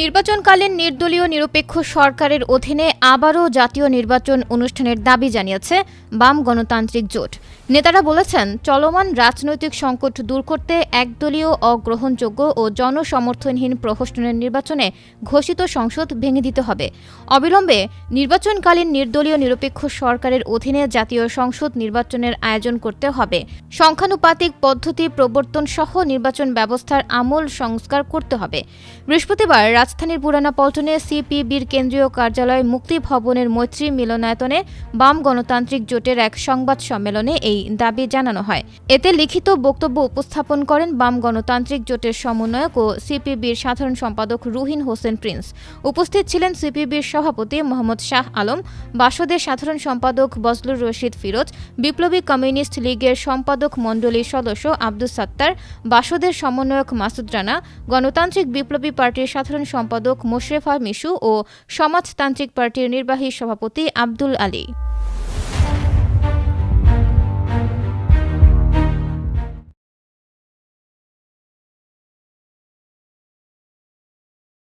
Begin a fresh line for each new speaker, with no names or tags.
নির্বাচনকালীন নির্দলীয় নিরপেক্ষ সরকারের অধীনে আবারও জাতীয় নির্বাচন অনুষ্ঠানের দাবি জানিয়েছে বাম গণতান্ত্রিক জোট। নেতারা বলেছেন, চলমান রাজনৈতিক সংকট দূর করতে একদলীয় অগ্রহণযোগ্য ও জনসমর্থনহীন প্রহসনের নির্বাচনে ঘোষিত সংসদ ভেঙে দিতে হবে। অবিলম্বে নির্বাচনকালীন নির্দলীয় নিরপেক্ষ সরকারের অধীনে জাতীয় সংসদ নির্বাচনের আয়োজন করতে হবে। সংখ্যানুপাতিক পদ্ধতি প্রবর্তন সহ নির্বাচন ব্যবস্থার আমূল সংস্কার করতে হবে। বৃহস্পতিবার রাজধানীর পুরানা পল্টনে সিপিবির কেন্দ্রীয় কার্যালয় মুক্তি ভবনের মৈত্রী মিলনায়তনে বাম গণতান্ত্রিক জোটের এক সংবাদ সম্মেলনে এই দাবি জানানো হয়। এতে লিখিত বক্তব্য উপস্থাপন করেন বাম গণতান্ত্রিক জোটের সমন্বয়ক ও সিপিবির সাধারণ সম্পাদক রুহিন হোসেন প্রিন্স। উপস্থিত ছিলেন সিপিবির সভাপতি মোহাম্মদ শাহ আলম, বাসদের সাধারণ সম্পাদক বজলুর রশিদ ফিরোজ, বিপ্লবী কমিউনিস্ট লীগের সম্পাদক মণ্ডলীর সদস্য আব্দুস সাত্তার, বাসদের সমন্বয়ক মাসুদ রানা, গণতান্ত্রিক বিপ্লবী পার্টির সাধারণ সম্পাদক মোশরেফা মিশু ও সমাজতান্ত্রিক পার্টির নির্বাহী সভাপতি আব্দুল আলী।